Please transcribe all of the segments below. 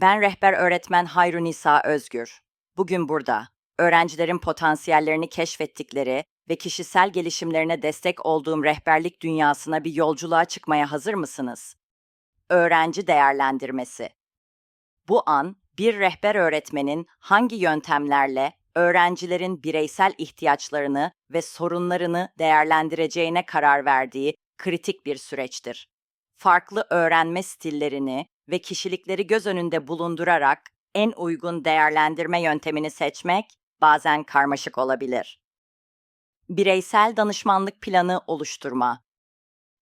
Ben rehber öğretmen Hayru Nisa Özgür. Bugün burada öğrencilerin potansiyellerini keşfettikleri ve kişisel gelişimlerine destek olduğum rehberlik dünyasına bir yolculuğa çıkmaya hazır mısınız? Öğrenci değerlendirmesi. Bu an bir rehber öğretmenin hangi yöntemlerle öğrencilerin bireysel ihtiyaçlarını ve sorunlarını değerlendireceğine karar verdiği kritik bir süreçtir. Farklı öğrenme stillerini ve kişilikleri göz önünde bulundurarak en uygun değerlendirme yöntemini seçmek bazen karmaşık olabilir. Bireysel danışmanlık planı oluşturma.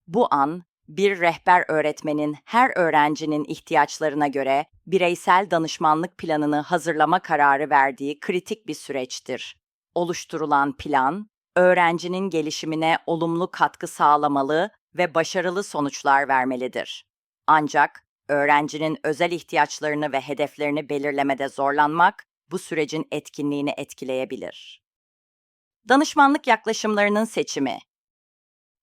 Bu an bir rehber öğretmenin her öğrencinin ihtiyaçlarına göre bireysel danışmanlık planını hazırlama kararı verdiği kritik bir süreçtir. Oluşturulan plan, öğrencinin gelişimine olumlu katkı sağlamalı ve başarılı sonuçlar vermelidir. Ancak öğrencinin özel ihtiyaçlarını ve hedeflerini belirlemede zorlanmak bu sürecin etkinliğini etkileyebilir. Danışmanlık yaklaşımlarının seçimi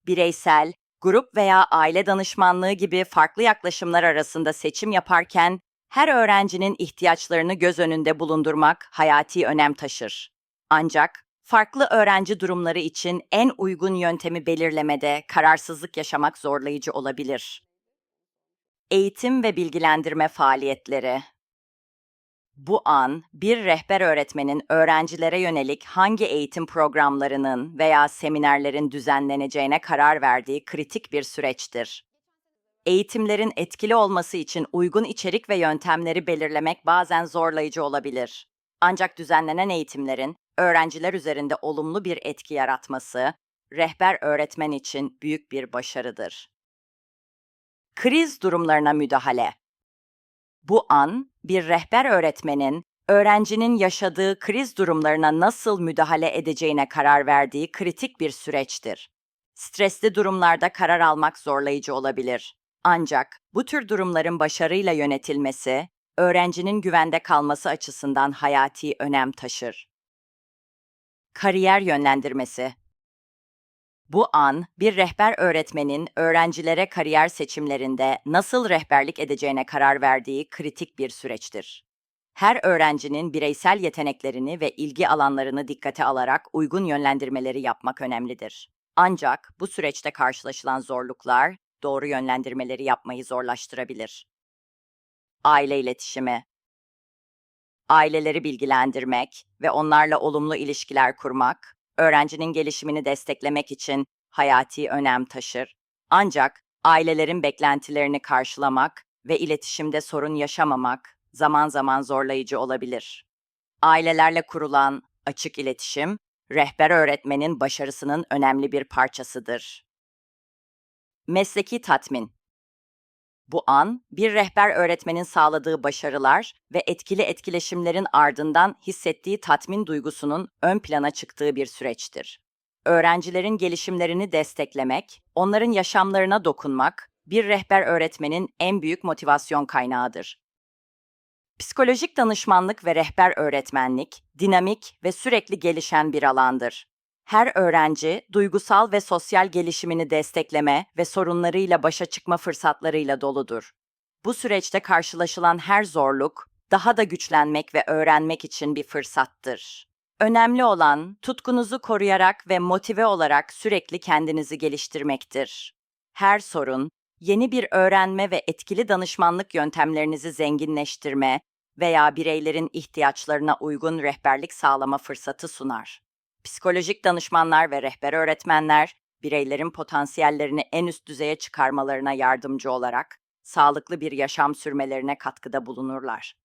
bireysel, grup veya aile danışmanlığı gibi farklı yaklaşımlar arasında seçim yaparken her öğrencinin ihtiyaçlarını göz önünde bulundurmak hayati önem taşır. Ancak farklı öğrenci durumları için en uygun yöntemi belirlemede kararsızlık yaşamak zorlayıcı olabilir. Eğitim ve bilgilendirme faaliyetleri bu an bir rehber öğretmenin öğrencilere yönelik hangi eğitim programlarının veya seminerlerin düzenleneceğine karar verdiği kritik bir süreçtir. Eğitimlerin etkili olması için uygun içerik ve yöntemleri belirlemek bazen zorlayıcı olabilir. Ancak düzenlenen eğitimlerin öğrenciler üzerinde olumlu bir etki yaratması rehber öğretmen için büyük bir başarıdır. Kriz durumlarına müdahale bu an bir rehber öğretmenin öğrencinin yaşadığı kriz durumlarına nasıl müdahale edeceğine karar verdiği kritik bir süreçtir. Stresli durumlarda karar almak zorlayıcı olabilir. Ancak bu tür durumların başarıyla yönetilmesi, öğrencinin güvende kalması açısından hayati önem taşır. Kariyer yönlendirmesi bu an bir rehber öğretmenin öğrencilere kariyer seçimlerinde nasıl rehberlik edeceğine karar verdiği kritik bir süreçtir. Her öğrencinin bireysel yeteneklerini ve ilgi alanlarını dikkate alarak uygun yönlendirmeleri yapmak önemlidir. Ancak bu süreçte karşılaşılan zorluklar doğru yönlendirmeleri yapmayı zorlaştırabilir. Aile iletişimi Aileleri bilgilendirmek ve onlarla olumlu ilişkiler kurmak öğrencinin gelişimini desteklemek için hayati önem taşır. Ancak ailelerin beklentilerini karşılamak ve iletişimde sorun yaşamamak zaman zaman zorlayıcı olabilir. Ailelerle kurulan açık iletişim, rehber öğretmenin başarısının önemli bir parçasıdır. Mesleki tatmin bu an, bir rehber öğretmenin sağladığı başarılar ve etkili etkileşimlerin ardından hissettiği tatmin duygusunun ön plana çıktığı bir süreçtir. Öğrencilerin gelişimlerini desteklemek, onların yaşamlarına dokunmak, bir rehber öğretmenin en büyük motivasyon kaynağıdır. Psikolojik danışmanlık ve rehber öğretmenlik, dinamik ve sürekli gelişen bir alandır. Her öğrenci duygusal ve sosyal gelişimini destekleme ve sorunlarıyla başa çıkma fırsatlarıyla doludur. Bu süreçte karşılaşılan her zorluk daha da güçlenmek ve öğrenmek için bir fırsattır. Önemli olan tutkunuzu koruyarak ve motive olarak sürekli kendinizi geliştirmektir. Her sorun yeni bir öğrenme ve etkili danışmanlık yöntemlerinizi zenginleştirme veya bireylerin ihtiyaçlarına uygun rehberlik sağlama fırsatı sunar. Psikolojik danışmanlar ve rehber öğretmenler, bireylerin potansiyellerini en üst düzeye çıkarmalarına yardımcı olarak sağlıklı bir yaşam sürmelerine katkıda bulunurlar.